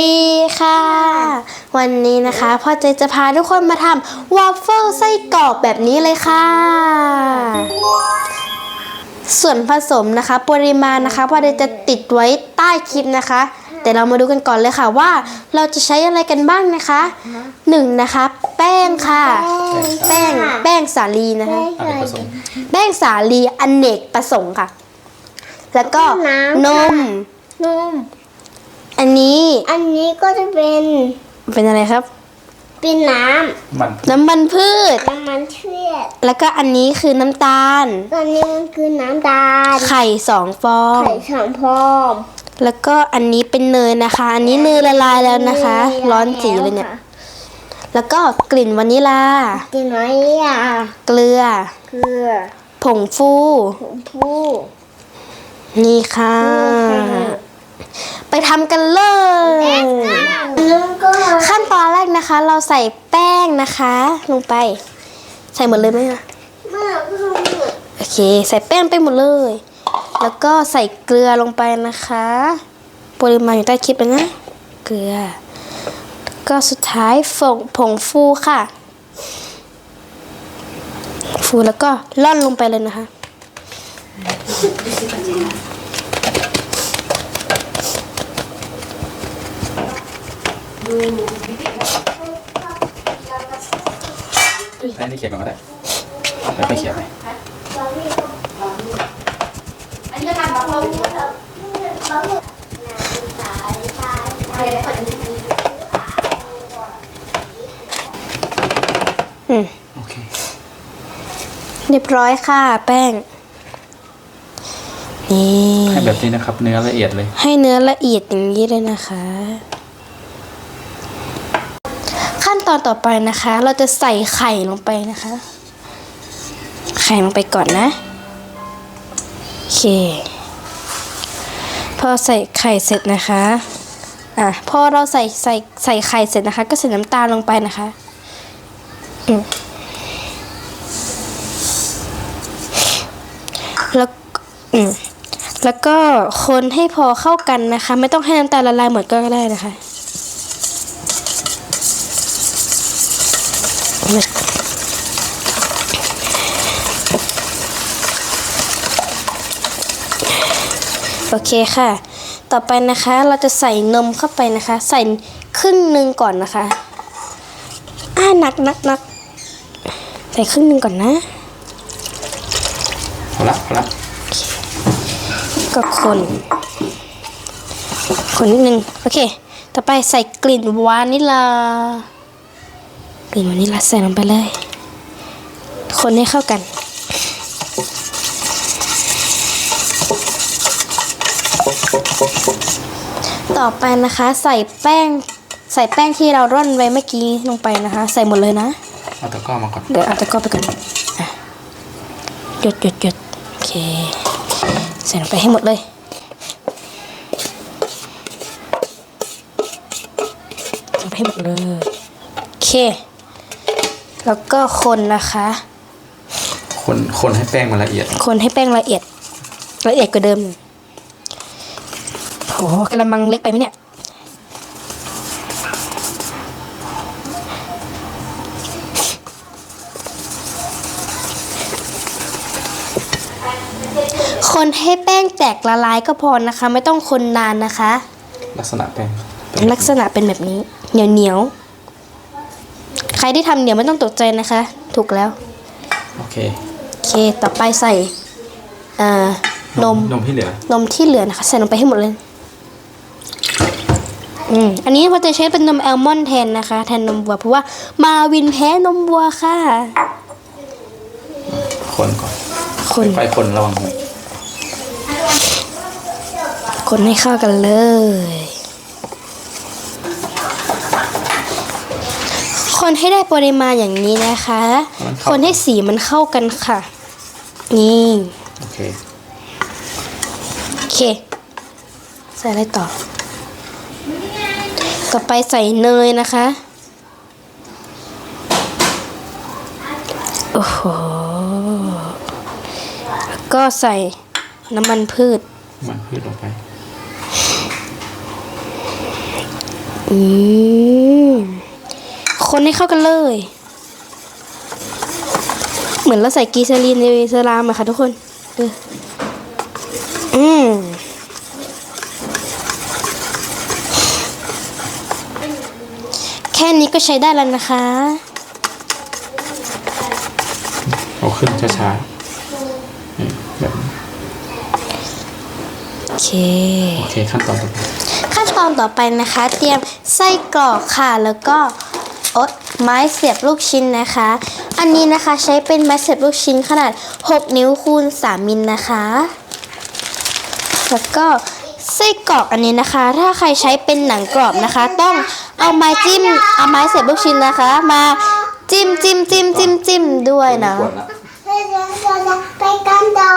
ดีค่ะ วันนี้นะคะพ่อเจจะพาทุกคนมาทำวอฟเฟิลไส้กรอกแบบนี้เลยค่ะ ส่วนผสมนะคะ ปริมาณนะคะพ่อเจจะติดไว้ใต้คลิปนะคะ แต่เรามาดูกันก่อนเลยค่ะว่า เราจะใช้อะไรกันบ้างนะคะหนึ่งนะคะ แป้งค่ะ แป้งแป้งสาลีนะคะอะไรผสมแป้งสาลีอเนกประสงค์ค่ะ แล้วก็น้ำนค่ะมนม อันนี้ อันนี้ก็จะเป็นเป็นอะไรครับ เป็นน้มันน้ำมันพืชำน้ำมันเชือดแล้วก็อันนี้คือน้ำตาล ตอนนี้มันคือน้ำตาลไข่สองฟอง ไข่สองพองแล้วก็อันนี้เป็นเนยนะคะ อันนี้เนยละลายแล้วนะคะ ร้อนจีเลยเนี่ย แล้วก็กลิ่นวานิลา กินน้อยอะเกลือเกลือผงฟูผงผู้นี่ค่ะ ไปทำกันเลยแล้วก็ขั้นตอนแรกนะคะ เราใส่แป้งนะคะ ลงไป ใส่หมดเลยไหมอะเมื่อเพิ่งโอเค ใส่แป้งไปหมดเลย แล้วก็ใส่เกลือลงไปนะคะ ปริมาณอยู่ใต้คลิปเลยนะ เกลือ ก็สุดท้ายผงผงฟูค่ะ ฟูแล้วก็ล่อนลงไปเลยนะคะ ให้นี่เขียนก่อนก็ได้แล้วไปเขียนไหมอืมโอเค เรียบร้อยค่ะแป้ง นี่ ให้แบบนี้นะครับ เนื้อละเอียดเลย ให้เนื้อละเอียดอย่างนี้เลยนะคะขั้น ตอนต่อไปนะคะ เราจะใส่ไข่ลงไปนะคะ ไข่ลงไปก่อนนะโอเค พอใส่ไข่เสร็จนะคะอะพอเราใส่ใส่ใส่ไข่เสร็จนะคะ ก็ใส่น้ำตาลลงไปนะคะแล้วอืแล้วก็คนให้พอเข้ากันนะคะ ไม่ต้องให้น้ำตาลละลายหมดก็ได้นะคะ โอเคค่ะ ต่อไปนะคะเราจะใส่นมเข้าไปนะคะ ใส่ครึ่งหนึ่งก่อนนะคะ อ่าหนักหนักหนักใส่ครึ่งหนึ่งก่อนนะพอละพอละก็คน คนนิดนึง โอเค ต่อไปใส่กลิ่นวานิลา กลิ่นวานิลาใส่ลงไปเลย คนให้เข้ากัน ต่อไปนะคะใส่แป้งใส่แป้งที่เราร่อนไว้เมื่อกี้ลงไปนะคะ ใส่หมดเลยนะเอาตะกร้อมาก่อนเดี๋ยวเอาตะกร้อไปก่อนอะหยดหยดหยดโอเค ใส่ลงไปให้หมดเลยลงไปให้หมดเลยโอเค แล้วก็คนนะคะ คนคนให้แป้งมันละเอียด คนให้แป้งละเอียด ละเอียดกว่าเดิมโหกระมังเล็กไปไหมเนี่ยคนให้แป้งแตกละลายก็พอนะคะ ไม่ต้องคนนานนะคะ ลักษณะแป้งลักษณะเป็นแบบนี้ เหนียวเหนียวๆ ใครที่ทำเหนียวไม่ต้องตกใจนะคะ ถูกแล้ว โอเค โอเค ต่อไปใส่เอ่อนม นมที่เหลือ นมที่เหลือนะคะ ใส่ลงไปให้หมดเลย อืม อันนี้พอจะใช้เป็นนมแอลมอนด์แทนนะคะ แทนนมวัว เพราะว่ามาวินแพ้นมวัวค่ะ คนก่อนคนไฟคนระวังมือคนให้เข้ากันเลย คนให้ได้ปริมาณอย่างนี้นะคะคนให้สีมันเข้ากันค่ะ นี่โอเค โอเค ใส่อะไรต่อ ต่อไปใส่เนยนะคะ โอ้โห แล้วก็ใส่น้ำมันพืช มันพืชลงไป อืม คนให้เข้ากันเลย เหมือนเราใส่กีซาลีนในสลามอะค่ะทุกคนเอออืมแค่นี้ก็ใช้ได้แล้วนะคะเอาขึ้นช้าๆอืมแบบนี้โอเค โอเคขั้นตอนต่อไปขั้นตอนต่อไปนะคะ เตรียมไส้กรอกค่ะแล้วก็ โอ๊ตไม้เสียบลูกชิ้นนะคะ อันนี้นะคะใช้เป็นไม้เสียบลูกชิ้นขนาด 6 นิ้วคูณ 3 มิลนะคะ แล้วก็ไส้กรอกอันนี้นะคะ ถ้าใครใช้เป็นหนังกรอบนะคะ ต้องเอาไม้จิ้มเอาไม้เสียบลูกชิ้นนะคะ มาจิ้มจิ้มจิ้มจิ้มจิ้มด้วยนะ ไปกันต่อ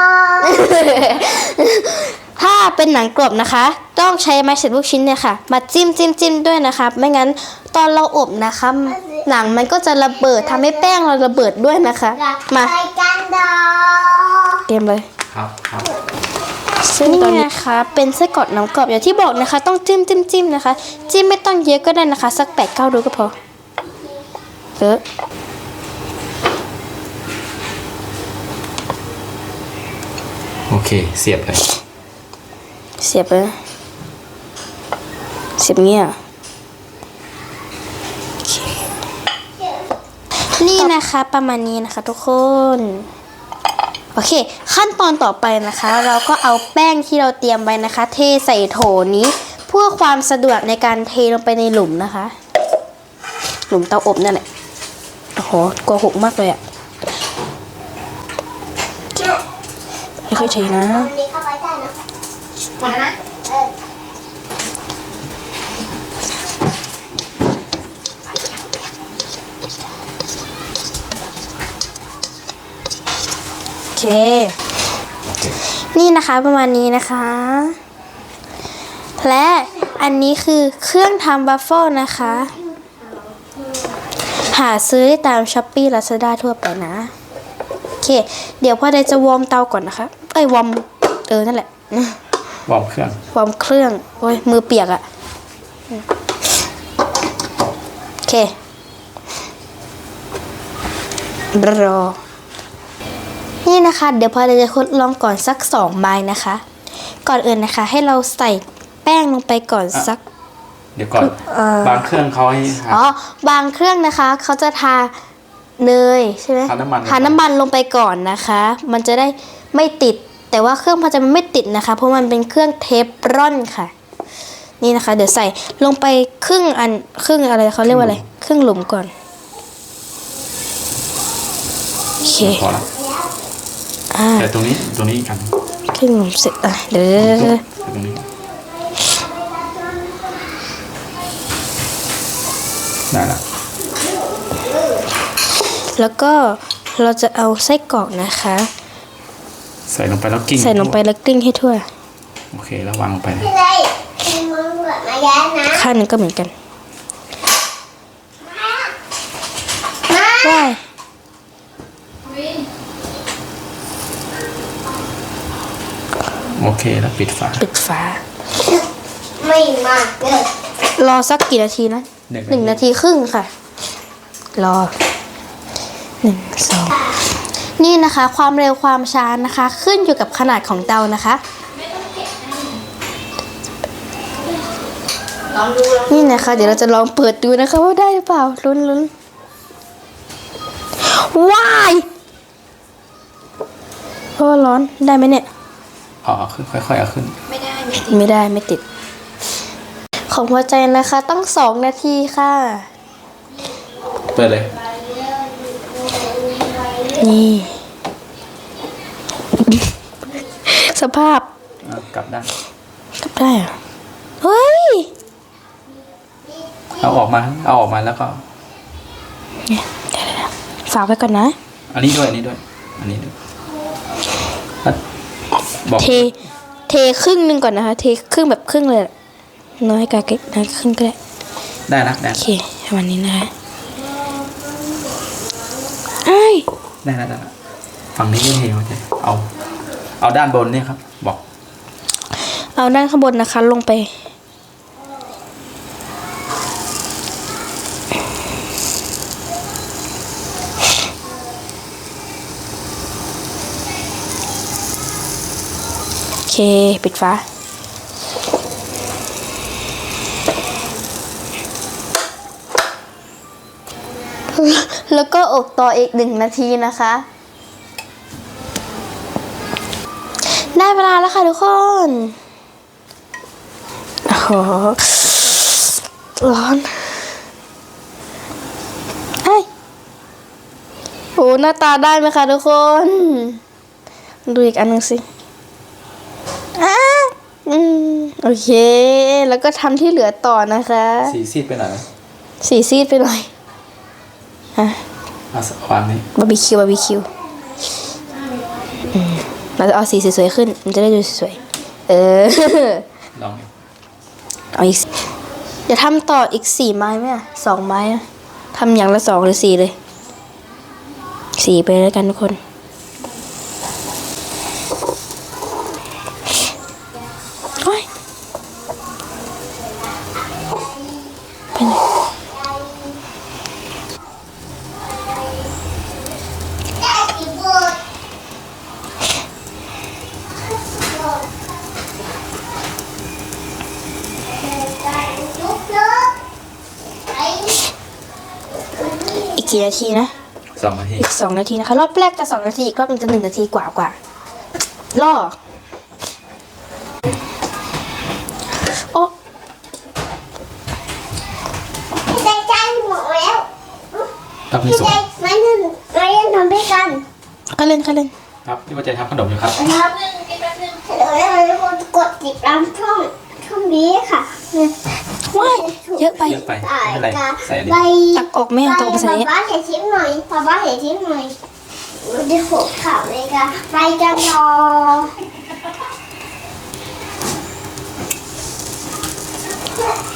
เป็นหนังกรอบนะคะ ต้องใช้ไม้เสียบลูกชิ้นเนี่ยค่ะ มาจิ้มจิ้มจิ้มด้วยนะคะไม่งั้นตอนเราอบนะคะ หนังมันก็จะระเบิดทำให้แป้งเราระเบิดด้วยนะคะ มาไปกันต่อเตรียมเลยครับครับซึ่งตอนนี้นะคะเป็นไส้กรอกหนังกรอบอย่างที่บอกนะคะ ต้องจิ้มจิ้มจิ้มนะคะ จิ้มไม่ต้องเยอะก็ได้นะคะ สักแปดเก้าดูก็พอเออโอเค เสียบเลย เสียบเลยเสียบเงี้ยโอเคนี่นะคะประมาณนี้นะคะทุกคน โอเค ขั้นตอนต่อไปนะคะ เราก็เอาแป้งที่เราเตรียมไว้นะคะ เทใส่โถนี้เพื่อความสะดวกในการเทลงไปในหลุมนะคะ หลุมเตาอบนั่นแหละโอ้โหโกหกมากเลยอะไม่ค่อยเทนะ มดแล้วนะโอเค นี่นะคะประมาณนี้นะคะ และอันนี้คือเครื่องทำบัฟเฟิลนะคะ หาซื้อได้ตามช้อปปี้ลาซาด้าทั่วไปนะ โอเค เดี๋ยวพ่อเดยวจะวอร์มเตาก่อนนะคะ เอ้ยวอร์มเออนั่นแหละ วอร์มเครื่องวอร์มเครื่องโอ้ยมือเปียกอะโอเครอ นี่นะคะ เดี๋ยวพอเราจะทดลองก่อนสักสองไม้นะคะ ก่อนอื่นนะคะ ให้เราใส่แป้งลงไปก่อนสัก เดี๋ยวก่อนเอ่อ บางเครื่องเขาให้หา อ๋อบางเครื่องนะคะเขาจะทาเนยใช่ไหมทาน้ำมัน ทาน้ำมันลงไปก่อนนะคะ มันจะได้ไม่ติด แต่ว่าเครื่องพอจะมันไม่ติดนะคะ เพราะมันเป็นเครื่องเทฟรอนค่ะ นี่นะคะ เดี๋ยวใส่ลงไปครึ่งอันครึ่งอะไรเขาเรียกว่าอะไรครึ่งหลุมก่อนโอเคพอละอ่าแต่ตรงนี้ตรงนี้อีกอันครึ่งหลุมเสร็จอะเดี๋ยวเดี๋ยวเดี๋ยวเดี๋ยวตรงนี้ได้ละแล้วก็เราจะเอาไส้กรอกนะคะ ใส่ลงไปแล้วกิ้งใส่ลงไปแล้วกลิ้งให้ทั่ว โอเคแล้ววางลงไปเลยพี่เลยมีมือเหมือนมาแย้มนะข้างหนึ่งก็เหมือนกันมาว้ายโอเคแล้วปิดฝา ปิดฝา ไม่มากเลยรอสักกี่นาทีนะหนึ่งหนึ่งนาทีครึ่งค่ะ รอหนึ่งสอง นี่นะคะความเร็วความช้านะคะ ขึ้นอยู่กับขนาดของเตานะคะนี่นะคะ เดี๋ยวเราจะลองเปิดดูนะคะว่าได้หรือเปล่าลุ้นลุ้นว้ายเพราะว่าร้อนได้ไหมเนี่ยอ๋อขึ้นค่อยๆเอาขึ้นไม่ได้ไม่ติด ของหัวใจนะคะต้องสองนาทีค่ะ เปิดเลย นี่ สภาพเอากลับด้านกลับได้เหรอะเฮ้ย เอาออกมา เอาออกมาแล้วก็ ฝากไว้ก่อนนะ อันนี้ด้วย อันนี้ด้วย อันนี้ด้วยแล้วบอกเท เทครึ่งหนึ่งก่อนนะคะ เทครึ่งแบบครึ่งเลยอะน้อยกว่าน้อยครึ่งก็ได้ ได้นะได้โอเคประมาณนี้นะคะไอ้าย ได้แล้วได้แล้วฝั่งนี้ไม่เห็นว่าจะเอา เอาด้านบนเนี่ยครับ บอก เอาด้านข้างบนนะคะ ลงไป โอเค ปิดฟ้า แล้วก็อบต่ออีกหนึ่งนาทีนะคะ ได้เวลาแล้วค่ะทุกคนโอ้โหร้อนเฮ้ยโอ้หน้าตาได้ไหมคะทุกคน ดูอีกอันหนึ่งสิอะอืมโอเค แล้วก็ทำที่เหลือต่อนะคะ สีซีดไปหน่อยไหม สีซีดไปหน่อย อะเอาสวางนี้บาร์บีคิวบาร์บีคิวอืมเราจะเอาสีสวยๆขึ้น มันจะได้ดูสวยๆเออ ลองดิเอาอีกสิเดี๋ยวทำต่ออีกสี่ไม้ไหมอะสองไม้อะทำอย่างละสองหรือสี่เลย สี่ไปแล้วกันทุกคน โอ้ยไปไหน ได้กี่บทลุกลุกไอ้ อี กกี่นาทีนะสองนาทีอีกสองนาทีนะคะรอบแรกจะสองนาทีอีกรอบมันงจะหนึ่งนาทีกว่ากว่ารอโอ้ใจใจหมดแล้วครับนี่พี่สุใจกมาหนึ่งมาเล่นทำด้วยกันก็เล่นก็เล่นครับพี่ว่าจะทำขนมอยู่ครับนะครับเดี๋ยวเราจะกดติดตามช่องช่องนี้ค่ะ ว้ายเยอะไป เยอะไปไม่เป็นไรใส่อันใบนี้ตักออกแม่ตักออกไปใส่ป๊าป๊าเห็นชิ้นหน่อยป๊าป๊าเห็นชิ้นหน่อยเดี๋ยวผมข่าวเลยค่ะไปกันรอ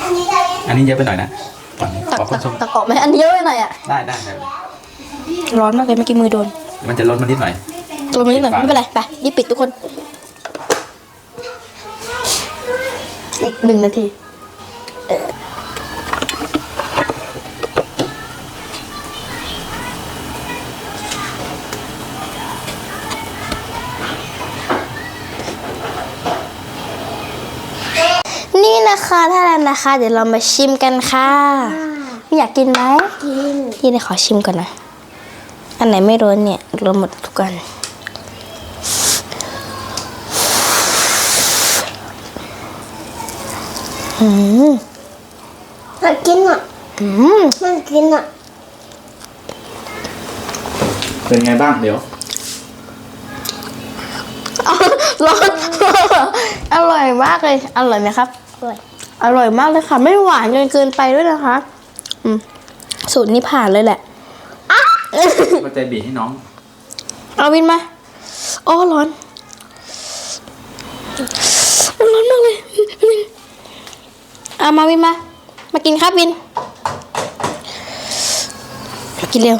อันนี้ได้ยังอันนี้เยอะไปหน่อยนะก่อนนี้ตักขอคตันกชมตักออกไหมอันเดียวไปหน่อยอะได้ได้ได้ร้อนมากเลยเมื่อกี้มือโดนมันจะลดมานิดหน่อยตัวมือนิดหน่อยไม่เป็นไรไปรีบปิดทุกคนอีกหนึ่งนาที นี่นะคะถ้าแล้วนะคะ เดี๋ยวเรามาชิมกันค่ะอยากกินไหมกินพี่ได้ขอชิมก่อนนะ อันไหนไม่ร้อนเนี่ยร้อนหมดทุกอันอืมมันกินอะอืมมันกินอะเป็นไงบ้างเดี๋ยว ร้อน อร่อยมากเลย อร่อยไหมครับ ด้วยอร่อยมากเลยค่ะ ไม่หวานจนเกินไปด้วยนะคะอืมสูตรนี้ผ่านเลยแหละก็ใจบีบให้น้อง เอาวินมาโอ้ร้อนร้อนมากเลยวินเอามาวินมา มากินครับวิน กินเร็ว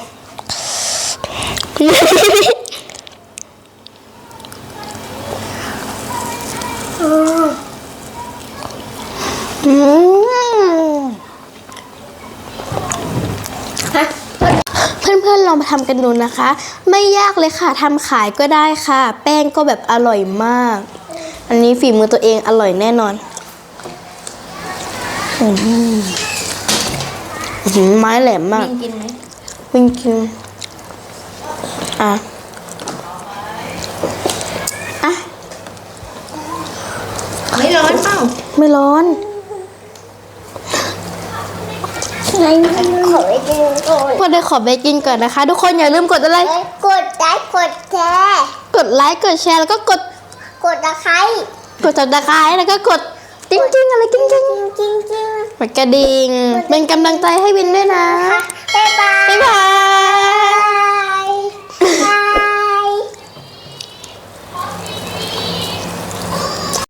อืม ฮะ เพื่อนๆลองมาทำกันดูนะคะ ไม่ยากเลยค่ะทำขายก็ได้ค่ะ แป้งก็แบบอร่อยมาก อันนี้ฝีมือตัวเองอร่อยแน่นอนอืมอื้อหือไม้แหลมมากกินไหมวิ่งกินอะอะไม่ร้อนเปล่าไม่ร้อน ไงขอไปกินก่อนพอได้ขอไปกินก่อนนะคะ ทุกคนอย่าลืมกดอะไร กดไลค์กดแชร์กดไลค์กดแชร์แล้วก็กดกดตะไคร้กดจับตะไคร้แล้วก็กดจิ้งจิ้งๆอะไรจิ้งจิ้งจริงจริงจริงๆกดกระดิ่งเป็นกำลังใจให้วินด้วยนะบ๊ายบายบ๊ายบาย